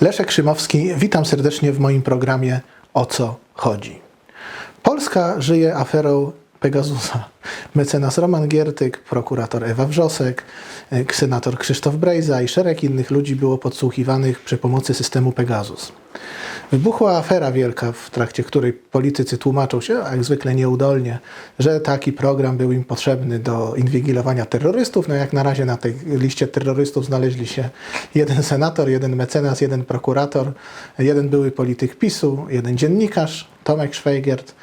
Leszek Szymowski, witam serdecznie w moim programie O co chodzi. Polska żyje aferą Pegasusa. Mecenas Roman Giertyk, prokurator Ewa Wrzosek, y, senator Krzysztof Brejza i szereg innych ludzi było podsłuchiwanych przy pomocy systemu Pegasus. Wybuchła afera wielka, w trakcie której politycy tłumaczą się, jak zwykle nieudolnie, że taki program był im potrzebny do inwigilowania terrorystów. No jak na razie na tej liście terrorystów znaleźli się jeden senator, jeden mecenas, jeden prokurator, jeden były polityk PiSu, jeden dziennikarz, Tomek Szwajgert,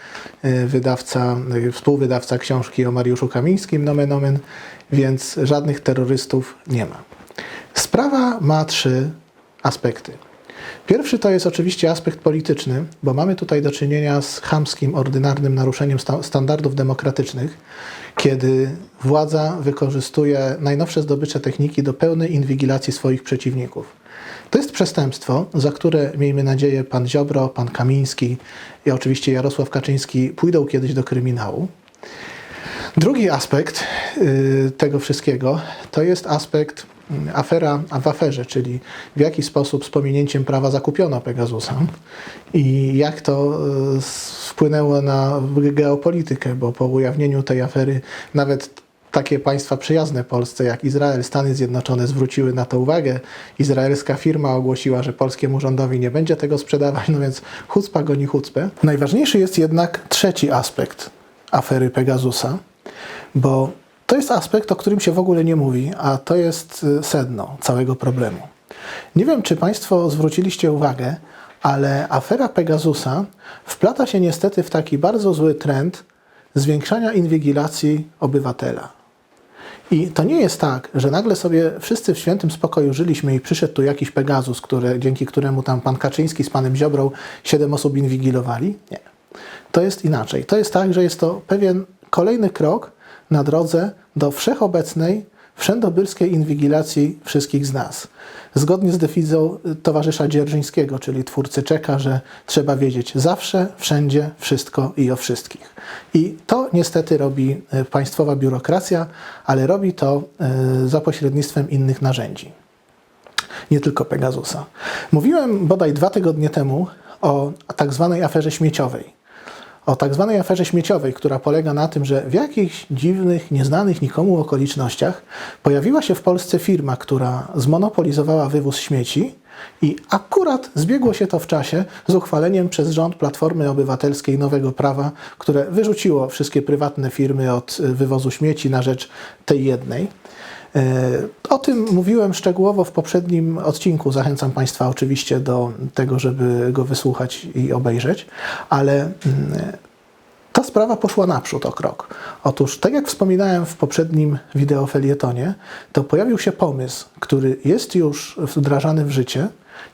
y, wydawca, y, współwydawca książki o Mariuszu Kamińskim, nomen omen, więc żadnych terrorystów nie ma. Sprawa ma trzy aspekty. Pierwszy to jest oczywiście aspekt polityczny, bo mamy tutaj do czynienia z chamskim, ordynarnym naruszeniem sta- standardów demokratycznych, kiedy władza wykorzystuje najnowsze zdobycze techniki do pełnej inwigilacji swoich przeciwników. To jest przestępstwo, za które, miejmy nadzieję, pan Ziobro, pan Kamiński i oczywiście Jarosław Kaczyński pójdą kiedyś do kryminału. Drugi aspekt y, tego wszystkiego to jest aspekt mm, afera w aferze, czyli w jaki sposób z pominięciem prawa zakupiono Pegasusa i jak to y, wpłynęło na geopolitykę, bo po ujawnieniu tej afery nawet takie państwa przyjazne Polsce jak Izrael, Stany Zjednoczone zwróciły na to uwagę. Izraelska firma ogłosiła, że polskiemu rządowi nie będzie tego sprzedawać, no więc chucpa goni chucpę. Najważniejszy jest jednak trzeci aspekt afery Pegasusa, bo to jest aspekt, o którym się w ogóle nie mówi, a to jest y, sedno całego problemu. Nie wiem, czy Państwo zwróciliście uwagę, ale afera Pegasusa wplata się niestety w taki bardzo zły trend zwiększania inwigilacji obywatela. I to nie jest tak, że nagle sobie wszyscy w świętym spokoju żyliśmy i przyszedł tu jakiś Pegasus, który, dzięki któremu tam pan Kaczyński z panem Ziobrą siedem osób inwigilowali. Nie. To jest inaczej. To jest tak, że jest to pewien kolejny krok na drodze do wszechobecnej, wszędobylskiej inwigilacji wszystkich z nas. Zgodnie z defizą y, towarzysza Dzierżyńskiego, czyli twórcy czeka, że trzeba wiedzieć zawsze, wszędzie, wszystko i o wszystkich. I to niestety robi y, państwowa biurokracja, ale robi to y, za pośrednictwem innych narzędzi nie tylko Pegasusa. Mówiłem bodaj dwa tygodnie temu o tak zwanej aferze śmieciowej. O tak zwanej aferze śmieciowej, która polega na tym, że w jakichś dziwnych, nieznanych nikomu okolicznościach pojawiła się w Polsce firma, która zmonopolizowała wywóz śmieci i akurat zbiegło się to w czasie z uchwaleniem przez rząd Platformy Obywatelskiej nowego prawa, które wyrzuciło wszystkie prywatne firmy od wywozu śmieci na rzecz tej jednej. E, O tym mówiłem szczegółowo w poprzednim odcinku. Zachęcam Państwa oczywiście do tego, żeby go wysłuchać i obejrzeć, ale mm, ta sprawa poszła naprzód o krok. Otóż, tak jak wspominałem w poprzednim wideofelietonie, to pojawił się pomysł, który jest już wdrażany w życie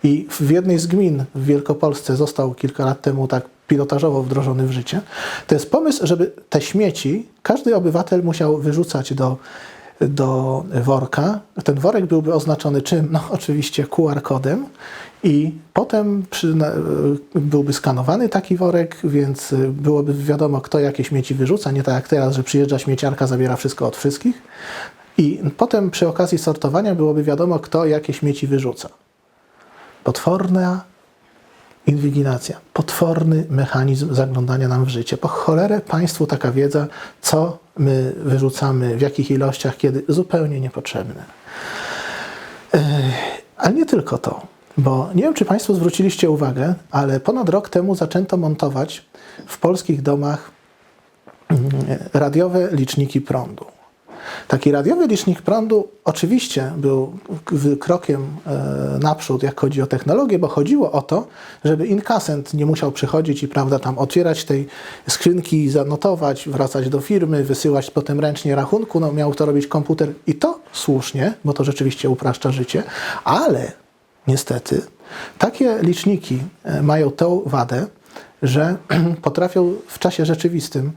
i w jednej z gmin w Wielkopolsce został kilka lat temu tak pilotażowo wdrożony w życie. To jest pomysł, żeby te śmieci każdy obywatel musiał wyrzucać do do worka. Ten worek byłby oznaczony czym? No oczywiście QR-kodem i potem przy, na- byłby skanowany taki worek, więc y, byłoby wiadomo, kto jakie śmieci wyrzuca, nie tak jak teraz, że przyjeżdża śmieciarka, zabiera wszystko od wszystkich. I potem przy okazji sortowania byłoby wiadomo, kto jakie śmieci wyrzuca. Potworna inwigilacja, potworny mechanizm zaglądania nam w życie. Po cholerę Państwu taka wiedza, co my wyrzucamy, w jakich ilościach, kiedy, zupełnie niepotrzebne. Ale nie tylko to, bo nie wiem, czy Państwo zwróciliście uwagę, ale ponad rok temu zaczęto montować w polskich domach mm, radiowe liczniki prądu. Taki radiowy licznik prądu oczywiście był krokiem e, naprzód, jak chodzi o technologię, bo chodziło o to, żeby inkasent nie musiał przychodzić i prawda, tam otwierać tej skrzynki, zanotować, wracać do firmy, wysyłać potem ręcznie rachunku. No, miał to robić komputer i to słusznie, bo to rzeczywiście upraszcza życie, ale niestety takie liczniki e, mają tą wadę, że potrafią w czasie rzeczywistym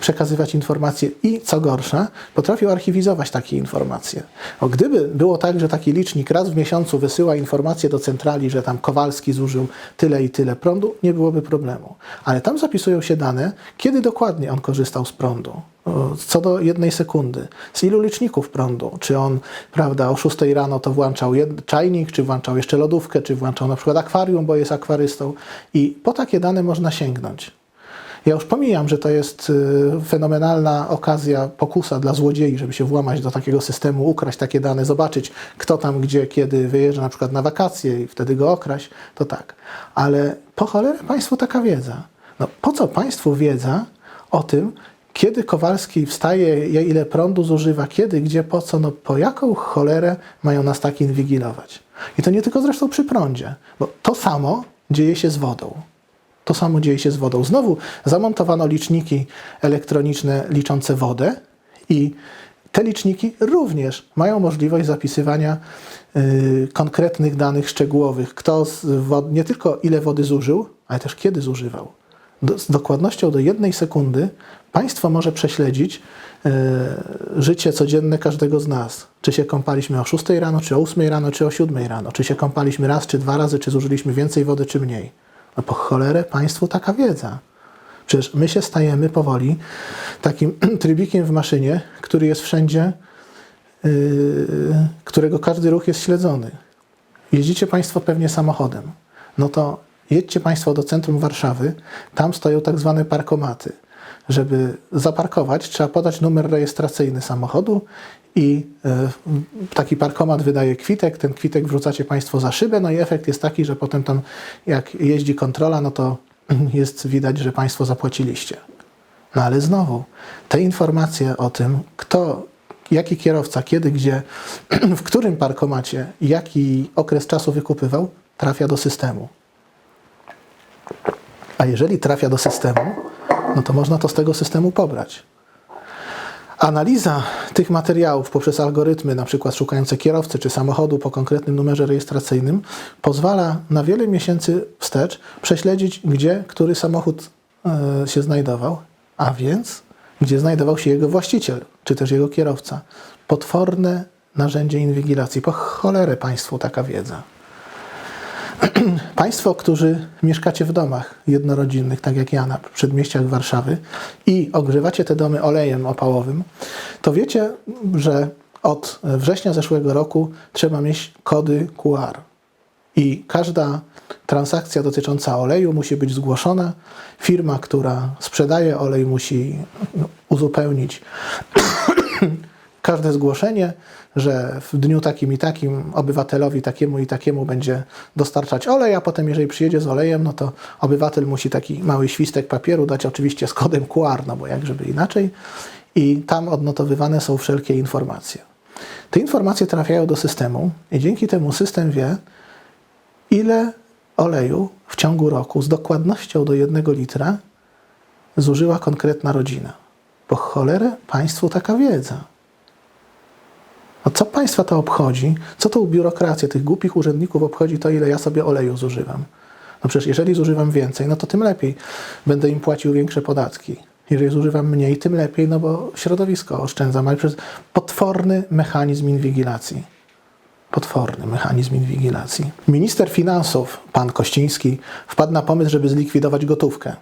przekazywać informacje i, co gorsza, potrafił archiwizować takie informacje. O, gdyby było tak, że taki licznik raz w miesiącu wysyła informacje do centrali, że tam Kowalski zużył tyle i tyle prądu, nie byłoby problemu. Ale tam zapisują się dane, kiedy dokładnie on korzystał z prądu. Co do jednej sekundy, z ilu liczników prądu, czy on, prawda, o 6 rano to włączał czajnik, czy włączał jeszcze lodówkę, czy włączał na przykład akwarium, bo jest akwarystą i po takie dane można sięgnąć. Ja już pomijam, że to jest y, fenomenalna okazja, pokusa dla złodziei, żeby się włamać do takiego systemu, ukraść takie dane, zobaczyć kto tam, gdzie, kiedy wyjeżdża na przykład na wakacje i wtedy go okraść, to tak. Ale po cholerę Państwu taka wiedza? No, po co Państwu wiedza o tym, kiedy Kowalski wstaje, ile prądu zużywa, kiedy, gdzie, po co, no po jaką cholerę mają nas tak inwigilować? I to nie tylko zresztą przy prądzie, bo to samo dzieje się z wodą. To samo dzieje się z wodą. Znowu zamontowano liczniki elektroniczne liczące wodę i te liczniki również mają możliwość zapisywania y, konkretnych danych szczegółowych. Kto z wod, nie tylko ile wody zużył, ale też kiedy zużywał. Do, z dokładnością do jednej sekundy państwo może prześledzić y, życie codzienne każdego z nas. Czy się kąpaliśmy o 6 rano, czy o 8 rano, czy o 7 rano. Czy się kąpaliśmy raz, czy dwa razy, czy zużyliśmy więcej wody, czy mniej. No po cholerę państwu taka wiedza. Przecież my się stajemy powoli takim trybikiem w maszynie, który jest wszędzie, yy, którego każdy ruch jest śledzony. Jeździcie Państwo pewnie samochodem. No to jedźcie Państwo do centrum Warszawy, tam stoją tak zwane parkomaty. Żeby zaparkować, trzeba podać numer rejestracyjny samochodu i e, taki parkomat wydaje kwitek, ten kwitek wrzucacie Państwo za szybę, no i efekt jest taki, że potem tam jak jeździ kontrola, no to jest widać, że Państwo zapłaciliście. No ale znowu, te informacje o tym, kto, jaki kierowca, kiedy, gdzie, w którym parkomacie, jaki okres czasu wykupywał, trafia do systemu. A jeżeli trafia do systemu, no to można to z tego systemu pobrać. Analiza tych materiałów poprzez algorytmy, na przykład szukające kierowcy czy samochodu po konkretnym numerze rejestracyjnym, pozwala na wiele miesięcy wstecz prześledzić, gdzie który samochód e, się znajdował, a więc gdzie znajdował się jego właściciel czy też jego kierowca. Potworne narzędzie inwigilacji. Po cholerę Państwu taka wiedza. Państwo, którzy mieszkacie w domach jednorodzinnych, tak jak ja na przedmieściach Warszawy i ogrzewacie te domy olejem opałowym, to wiecie, że od września zeszłego roku trzeba mieć kody QR. I każda transakcja dotycząca oleju musi być zgłoszona. Firma, która sprzedaje olej, musi uzupełnić każde zgłoszenie, że w dniu takim i takim obywatelowi takiemu i takiemu będzie dostarczać olej, a potem jeżeli przyjedzie z olejem, no to obywatel musi taki mały świstek papieru dać oczywiście z kodem QR, no bo jak żeby inaczej. I tam odnotowywane są wszelkie informacje. Te informacje trafiają do systemu i dzięki temu system wie, ile oleju w ciągu roku z dokładnością do jednego litra zużyła konkretna rodzina. Po cholerę państwu taka wiedza. No co państwa to obchodzi? Co tą biurokrację tych głupich urzędników obchodzi to, ile ja sobie oleju zużywam? No przecież jeżeli zużywam więcej, no to tym lepiej. Będę im płacił większe podatki. Jeżeli zużywam mniej, tym lepiej, no bo środowisko oszczędzam, ale przez potworny mechanizm inwigilacji. Potworny mechanizm inwigilacji. Minister finansów, pan Kościński, wpadł na pomysł, żeby zlikwidować gotówkę.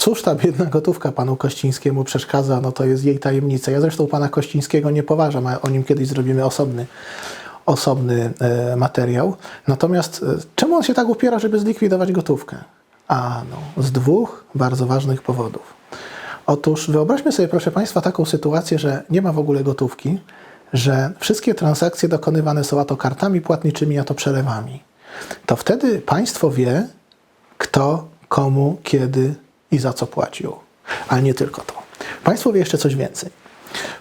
Cóż ta biedna gotówka panu Kościńskiemu przeszkadza, no to jest jej tajemnica. Ja zresztą pana Kościńskiego nie poważam, a o nim kiedyś zrobimy osobny, osobny e, materiał. Natomiast e, czemu on się tak upiera, żeby zlikwidować gotówkę? A no, z dwóch bardzo ważnych powodów. Otóż wyobraźmy sobie, proszę Państwa, taką sytuację, że nie ma w ogóle gotówki, że wszystkie transakcje dokonywane są a to kartami płatniczymi, a to przelewami. To wtedy państwo wie, kto, komu, kiedy i za co płacił. Ale nie tylko to. Państwo wie jeszcze coś więcej.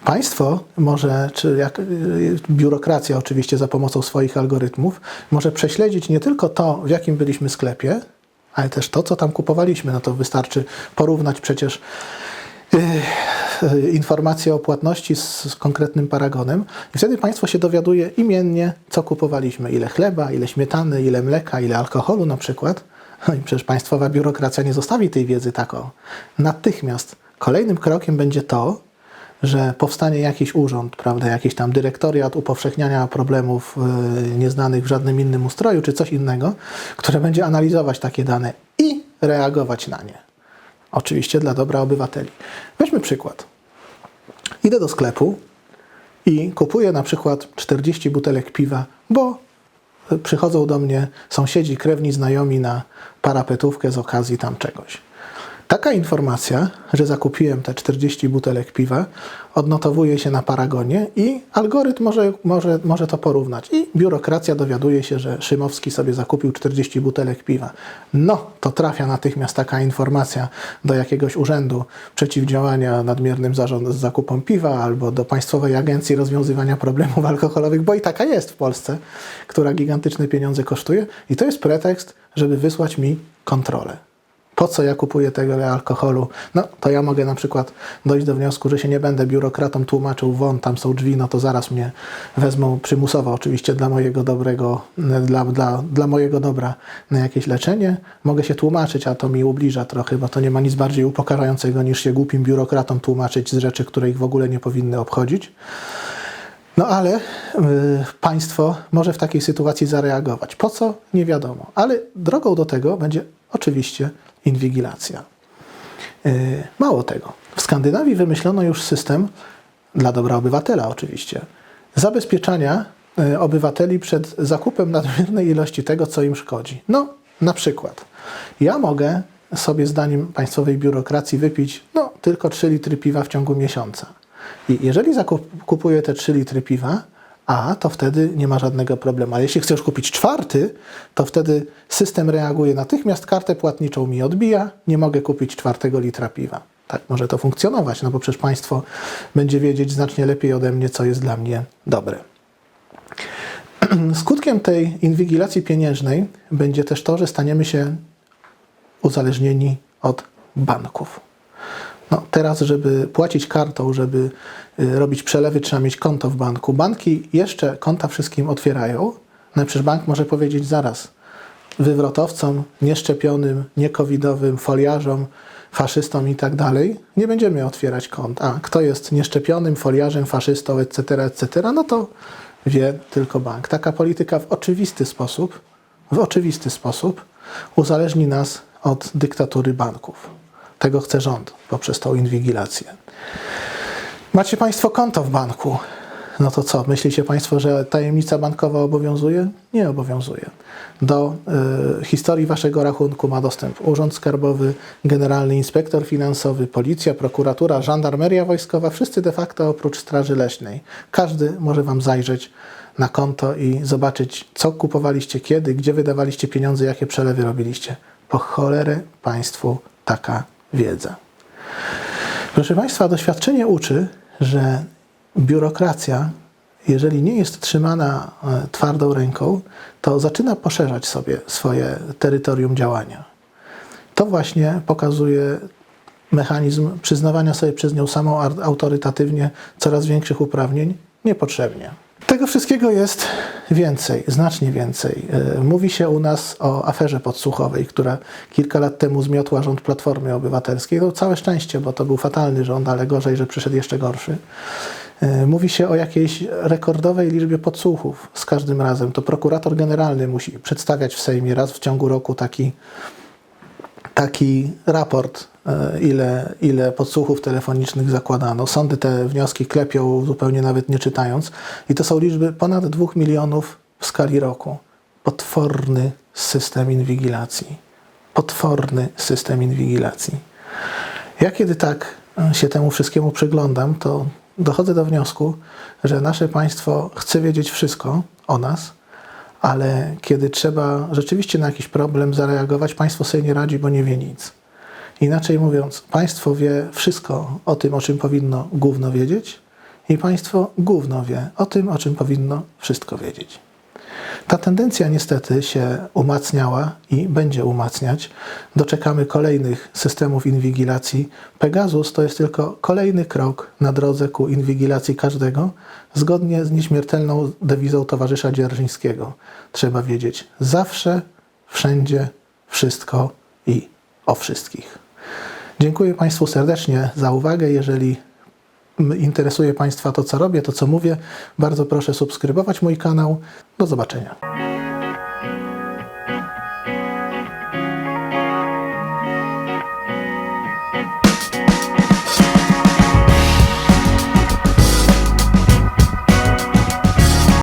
Państwo może, czy jak y, biurokracja oczywiście za pomocą swoich algorytmów, może prześledzić nie tylko to, w jakim byliśmy sklepie, ale też to, co tam kupowaliśmy. No to wystarczy porównać przecież y, informacje o płatności z, z konkretnym paragonem i wtedy państwo się dowiaduje imiennie, co kupowaliśmy. Ile chleba, ile śmietany, ile mleka, ile alkoholu na przykład. No i przecież państwowa biurokracja nie zostawi tej wiedzy tak o. Natychmiast Kolejnym krokiem będzie to, że powstanie jakiś urząd, prawda, jakiś tam dyrektoriat upowszechniania problemów y, nieznanych w żadnym innym ustroju, czy coś innego, które będzie analizować takie dane i reagować na nie. Oczywiście dla dobra obywateli. Weźmy przykład. Idę do sklepu i kupuję na przykład 40 butelek piwa, bo przychodzą do mnie sąsiedzi, krewni, znajomi na parapetówkę z okazji tam czegoś. Taka informacja, że zakupiłem te 40 butelek piwa, odnotowuje się na paragonie i algorytm może, może, może to porównać. I biurokracja dowiaduje się, że Szymowski sobie zakupił 40 butelek piwa. No, to trafia natychmiast taka informacja do jakiegoś urzędu przeciwdziałania nadmiernym zarząd z zakupem piwa albo do Państwowej Agencji Rozwiązywania Problemów Alkoholowych, bo i taka jest w Polsce, która gigantyczne pieniądze kosztuje. I to jest pretekst, żeby wysłać mi kontrolę po co ja kupuję tego alkoholu, no to ja mogę na przykład dojść do wniosku, że się nie będę biurokratom tłumaczył, won, tam są drzwi, no to zaraz mnie wezmą przymusowo, oczywiście dla mojego dobrego, dla, dla, dla mojego dobra na jakieś leczenie. Mogę się tłumaczyć, a to mi ubliża trochę, bo to nie ma nic bardziej upokarzającego niż się głupim biurokratom tłumaczyć z rzeczy, które ich w ogóle nie powinny obchodzić. No ale y, państwo może w takiej sytuacji zareagować. Po co? Nie wiadomo. Ale drogą do tego będzie oczywiście inwigilacja. Y, mało tego. W Skandynawii wymyślono już system, dla dobra obywatela oczywiście, zabezpieczania y, obywateli przed zakupem nadmiernej ilości tego, co im szkodzi. No, na przykład, ja mogę sobie zdaniem państwowej biurokracji wypić no, tylko 3 litry piwa w ciągu miesiąca. I jeżeli zakupuję te 3 litry piwa, a to wtedy nie ma żadnego problemu. Ale jeśli chcesz kupić czwarty, to wtedy system reaguje natychmiast, kartę płatniczą mi odbija, nie mogę kupić czwartego litra piwa. Tak może to funkcjonować, no bo przecież państwo będzie wiedzieć znacznie lepiej ode mnie, co jest dla mnie dobre. Skutkiem tej inwigilacji pieniężnej będzie też to, że staniemy się uzależnieni od banków. No, teraz, żeby płacić kartą, żeby y, robić przelewy, trzeba mieć konto w banku. Banki jeszcze konta wszystkim otwierają. No przecież bank może powiedzieć zaraz wywrotowcom, nieszczepionym, niekowidowym, foliarzom, faszystom i tak dalej, nie będziemy otwierać kont. A kto jest nieszczepionym, foliarzem, faszystą, etc., etc., no to wie tylko bank. Taka polityka w oczywisty sposób, w oczywisty sposób uzależni nas od dyktatury banków. Tego chce rząd poprzez tą inwigilację. Macie Państwo konto w banku. No to co? Myślicie Państwo, że tajemnica bankowa obowiązuje? Nie obowiązuje. Do y, historii Waszego rachunku ma dostęp Urząd Skarbowy, Generalny Inspektor Finansowy, Policja, Prokuratura, Żandarmeria Wojskowa, wszyscy de facto oprócz Straży Leśnej. Każdy może Wam zajrzeć na konto i zobaczyć, co kupowaliście kiedy, gdzie wydawaliście pieniądze, jakie przelewy robiliście. Po cholerę Państwu taka wiedza. Proszę Państwa, doświadczenie uczy, że biurokracja, jeżeli nie jest trzymana e, twardą ręką, to zaczyna poszerzać sobie swoje terytorium działania. To właśnie pokazuje mechanizm przyznawania sobie przez nią samą autorytatywnie coraz większych uprawnień niepotrzebnie. Tego wszystkiego jest więcej, znacznie więcej. E, mówi się u nas o aferze podsłuchowej, która kilka lat temu zmiotła rząd Platformy Obywatelskiej. To całe szczęście, bo to był fatalny rząd, ale gorzej, że przyszedł jeszcze gorszy. E, mówi się o jakiejś rekordowej liczbie podsłuchów z każdym razem. To prokurator generalny musi przedstawiać w Sejmie raz w ciągu roku taki, taki raport E, ile, ile podsłuchów telefonicznych zakładano. Sądy te wnioski klepią zupełnie nawet nie czytając. I to są liczby ponad 2 milionów w skali roku. Potworny system inwigilacji. Potworny system inwigilacji. Ja kiedy tak e, się temu wszystkiemu przyglądam, to dochodzę do wniosku, że nasze państwo chce wiedzieć wszystko o nas, ale kiedy trzeba rzeczywiście na jakiś problem zareagować, państwo sobie nie radzi, bo nie wie nic. Inaczej mówiąc, państwo wie wszystko o tym, o czym powinno gówno wiedzieć, i państwo gówno wie o tym, o czym powinno wszystko wiedzieć. Ta tendencja niestety się umacniała i będzie umacniać. Doczekamy kolejnych systemów inwigilacji. Pegasus to jest tylko kolejny krok na drodze ku inwigilacji każdego, zgodnie z nieśmiertelną dewizą towarzysza Dzierżyńskiego. Trzeba wiedzieć zawsze, wszędzie, wszystko i o wszystkich. Dziękuję Państwu serdecznie za uwagę. Jeżeli interesuje Państwa to, co robię, to, co mówię, bardzo proszę subskrybować mój kanał. Do zobaczenia.